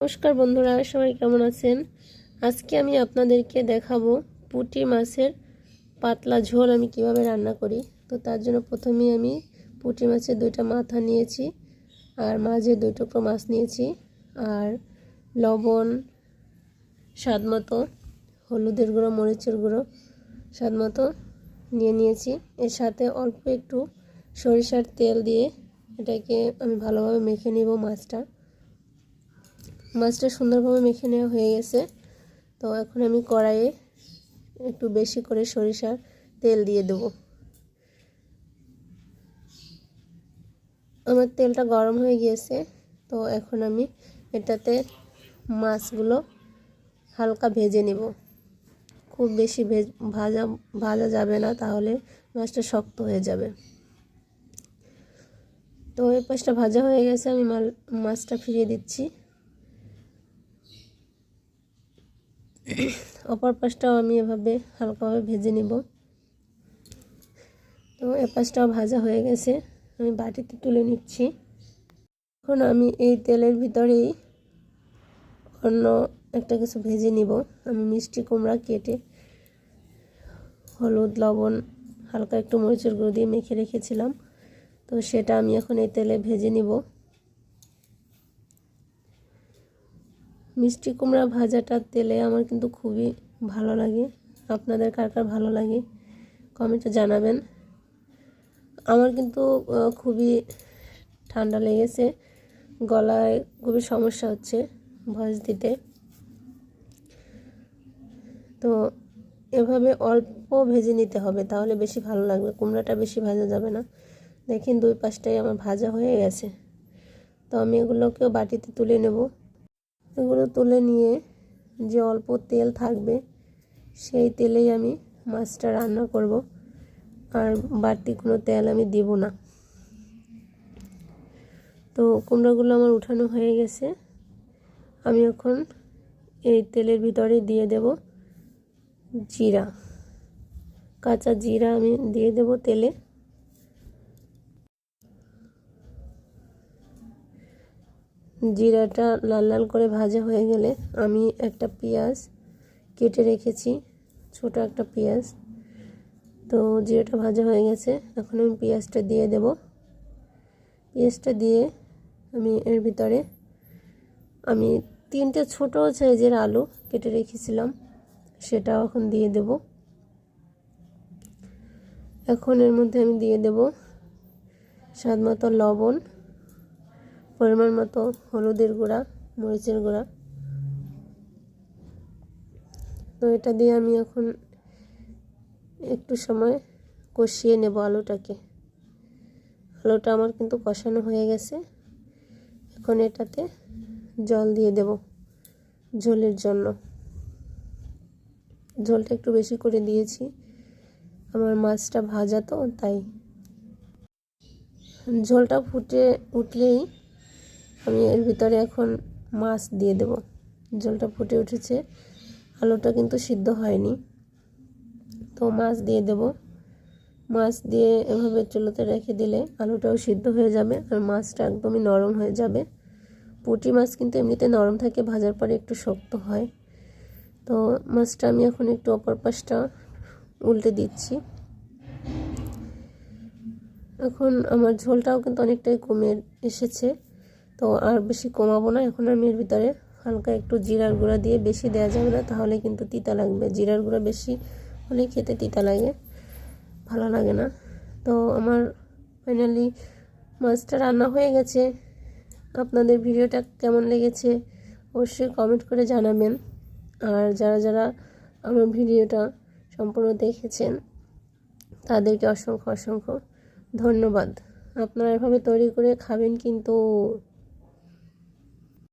নমস্কার বন্ধুরা, সবাই কেমন আছেন? আজকে আমি আপনাদেরকে দেখাবো পুঁটি মাছের পাতলা ঝোল আমি কীভাবে রান্না করি। তো তার জন্য প্রথমেই আমি পুঁটি মাছের দুইটা মাথা নিয়েছি আর মাঝে দুই টুকরো মাছ নিয়েছি আর লবণ, স্বাদ মতো, হলুদের গুঁড়ো, মরিচের গুঁড়ো স্বাদ মতো নিয়ে নিয়েছি। এর সাথে অল্প একটু সরিষার তেল দিয়ে এটাকে আমি ভালোভাবে মেখে নিব মাছটা। মাছটা সুন্দরভাবে মেখে নেওয়া হয়ে গেছে। তো এখন আমি কড়াইয়ে একটু বেশি করে সরিষার তেল দিয়ে দেব। আমার তেলটা গরম হয়ে গিয়েছে, তো এখন আমি এটাতে মাছগুলো হালকা ভেজে নেব। খুব বেশি ভেজ, ভাজা যাবে না, তাহলে মাছটা শক্ত হয়ে যাবে। তো এই পাশটা ভাজা হয়ে গেছে, আমি মাছটা ফিরিয়ে দিচ্ছি। অপর পাশটাও আমি এভাবে হালকাভাবে ভেজে নিব। তো এ পাশটাও ভাজা হয়ে গেছে, আমি বাটিতে তুলে নিচ্ছি। এখন আমি এই তেলের ভিতরেই অন্য একটা কিছু ভেজে নিব। আমি মিষ্টি কুমড়া কেটে হলুদ, লবণ, হালকা একটু মরিচের গুঁড়ো দিয়ে মেখে রেখেছিলাম। তো সেটা আমি এখন এই তেলে ভেজে নিব। মিষ্টি কুমড়া ভাজাটা তেলে আমার কিন্তু খুবই ভালো লাগে। আপনাদের কার কার ভালো লাগে কমেন্টে জানাবেন। আমার কিন্তু খুবই ঠান্ডা লেগেছে। গলায় খুবই সমস্যা হচ্ছে ভয়েস দিতে। তো এভাবে অল্প ভেজে নিতে হবে, তাহলে বেশি ভালো লাগবে। কুমড়াটা বেশি ভাজা যাবে না। দেখেন দুই পাশটাই আমার ভাজা হয়ে গেছে। তো আমি এগুলোকেও বাটিতে তুলে নেব। এগুলো তুলে নিয়ে যে অল্প তেল থাকবে, সেই তেলেই আমি মাছটা রান্না করব। আর বাড়তি কোনো তেল আমি দিব না। তো কুমড়োগুলো আমার উঠানো হয়ে গেছে। আমি এখন এই তেলের ভিতরে দিয়ে দেব জিরা। কাঁচা জিরা আমি দিয়ে দেব তেলে। জিরাটা লাল লাল করে ভাজা হয়ে গেলে আমি একটা পেঁয়াজ কেটে রেখেছি, ছোট একটা পেঁয়াজ। তো জিরাটা ভাজা হয়ে গেছে, এখন আমি পেঁয়াজটা দিয়ে দেব। পেঁয়াজটা দিয়ে আমি এর ভিতরে আমি তিনটে ছোট সাইজের আলু কেটে রেখেছিলাম, সেটাও এখন দিয়ে দেব। এখন এর মধ্যে আমি দিয়ে দেব স্বাদ মতো লবণ। পরিমাণ মতো হলুদের গুঁড়া, মরিচের গুঁড়া। তো এটা দিয়ে আমি এখন একটু সময় কষিয়ে নেব আলুটাকে। আলুটা আমার কিন্তু কষানো হয়ে গেছে। এখন এটাতে জল দিয়ে দেব ঝোলের জন্য। ঝোলটা একটু বেশি করে দিয়েছি। আমার মাছটা ভাজা তো, তাই। ঝোলটা ফুটে উঠলেই আমি এর ভিতরে এখন মাছ দিয়ে দেব। জলটা ফুটে উঠেছে। আলুটা কিন্তু সিদ্ধ হয়নি। তো মাছ দিয়ে দেব। মাছ দিয়ে এভাবে চুলোতে রেখে দিলে আলুটাও সিদ্ধ হয়ে যাবে আর মাছটা একদমই নরম হয়ে যাবে। পুঁটি মাছ কিন্তু এমনিতে নরম থাকে, ভাজার পরে একটু শক্ত হয়। তো মাছটা আমি এখন একটু অপর পাশটা উল্টে দিচ্ছি। এখন আমার ঝোলটাও কিন্তু অনেকটাই কমে এসেছে। তো আর বেশি কমাবো না। এখন আমি এর ভিতরে হালকা একটু জিরার গুঁড়া দিয়ে বেশি দেওয়া যাবে না, তাহলে কিন্তু তিতা লাগবে। জিরার গুঁড়া বেশি হলে খেতে তিতা লাগে, ভালো লাগে না। তো আমার ফাইনালি মাছটা রান্না হয়ে গেছে। আপনাদের ভিডিওটা কেমন লেগেছে অবশ্যই কমেন্ট করে জানাবেন। আর যারা যারা আমার ভিডিওটা সম্পূর্ণ দেখেছেন, তাদেরকে অসংখ্য অসংখ্য ধন্যবাদ। আপনারা এভাবে তৈরি করে খাবেন কিন্তু